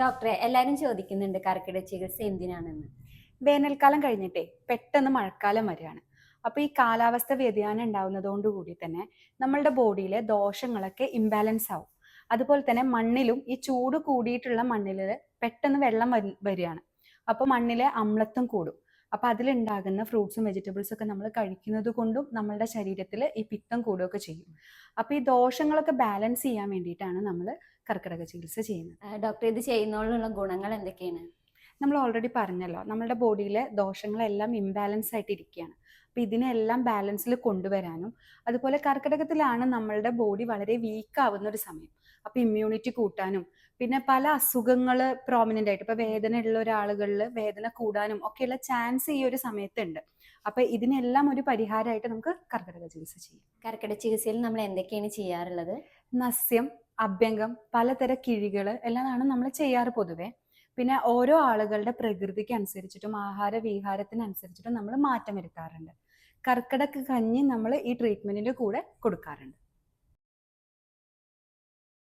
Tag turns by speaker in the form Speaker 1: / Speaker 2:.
Speaker 1: ഡോക്ടറെ എല്ലാവരും ചോദിക്കുന്നുണ്ട് കർക്കിടക ചികിത്സ എന്തിനാണെന്ന്.
Speaker 2: വേനൽക്കാലം കഴിഞ്ഞിട്ടേ പെട്ടെന്ന് മഴക്കാലം വരികയാണ്. അപ്പോൾ ഈ കാലാവസ്ഥ വ്യതിയാനം ഉണ്ടാവുന്നതുകൊണ്ട് കൂടി തന്നെ നമ്മളുടെ ബോഡിയിലെ ദോഷങ്ങളൊക്കെ ഇംബാലൻസ് ആവും. അതുപോലെ തന്നെ മണ്ണിലും ഈ ചൂട് കൂടിയിട്ടുള്ള മണ്ണിൽ പെട്ടെന്ന് വെള്ളം വരി- വരികയാണ്. അപ്പോൾ മണ്ണിലെ അമ്ലത്വം കൂടും. അപ്പോൾ അതിലുണ്ടാകുന്ന ഫ്രൂട്ട്സും വെജിറ്റബിൾസ് ഒക്കെ നമ്മൾ കഴിക്കുന്നത് കൊണ്ടും നമ്മളുടെ ശരീരത്തിൽ ഈ പിത്തം കൂടുകയൊക്കെ ചെയ്യും. അപ്പോൾ ഈ ദോഷങ്ങളൊക്കെ ബാലൻസ് ചെയ്യാൻ വേണ്ടിയിട്ടാണ് നമ്മൾ കർക്കിടക ചികിത്സ ചെയ്യുന്നത്.
Speaker 1: ഡോക്ടർ ഇത് ചെയ്യുന്നതിനുള്ള ഗുണങ്ങൾ എന്തൊക്കെയാണ്?
Speaker 2: നമ്മൾ ഓൾറെഡി പറഞ്ഞല്ലോ നമ്മളുടെ ബോഡിയിലെ ദോഷങ്ങളെല്ലാം ഇംബാലൻസ് ആയിട്ട് ഇരിക്കുകയാണ്. അപ്പം ഇതിനെല്ലാം ബാലൻസിൽ കൊണ്ടുവരാനും അതുപോലെ കർക്കിടകത്തിലാണ് നമ്മളുടെ ബോഡി വളരെ വീക്ക് ആവുന്ന ഒരു സമയം. അപ്പം ഇമ്മ്യൂണിറ്റി കൂട്ടാനും പിന്നെ പല അസുഖങ്ങൾ പ്രോമിനന്റ് ആയിട്ട് ഇപ്പോൾ വേദന ഉള്ള ഒരാളുകളിൽ വേദന കൂടാനും ഒക്കെയുള്ള ചാൻസ് ഈ ഒരു സമയത്തുണ്ട്. അപ്പം ഇതിനെല്ലാം ഒരു പരിഹാരമായിട്ട് നമുക്ക് കർക്കിടക ചികിത്സ ചെയ്യാം.
Speaker 1: കർക്കിടക ചികിത്സയിൽ നമ്മൾ എന്തൊക്കെയാണ് ചെയ്യാറുള്ളത്?
Speaker 2: നസ്യം അഭ്യംഗം പലതര കിഴികൾ എല്ലാമാണ് നമ്മൾ ചെയ്യാറ് പൊതുവെ. പിന്നെ ഓരോ ആളുകളുടെ പ്രകൃതിക്ക് അനുസരിച്ചിട്ടും ആഹാര വിഹാരത്തിനനുസരിച്ചിട്ടും നമ്മൾ മാറ്റം വരുത്താറുണ്ട്. കർക്കിടക കഞ്ഞി നമ്മൾ ഈ ട്രീറ്റ്മെന്റിന്റെ കൂടെ കൊടുക്കാറുണ്ട്.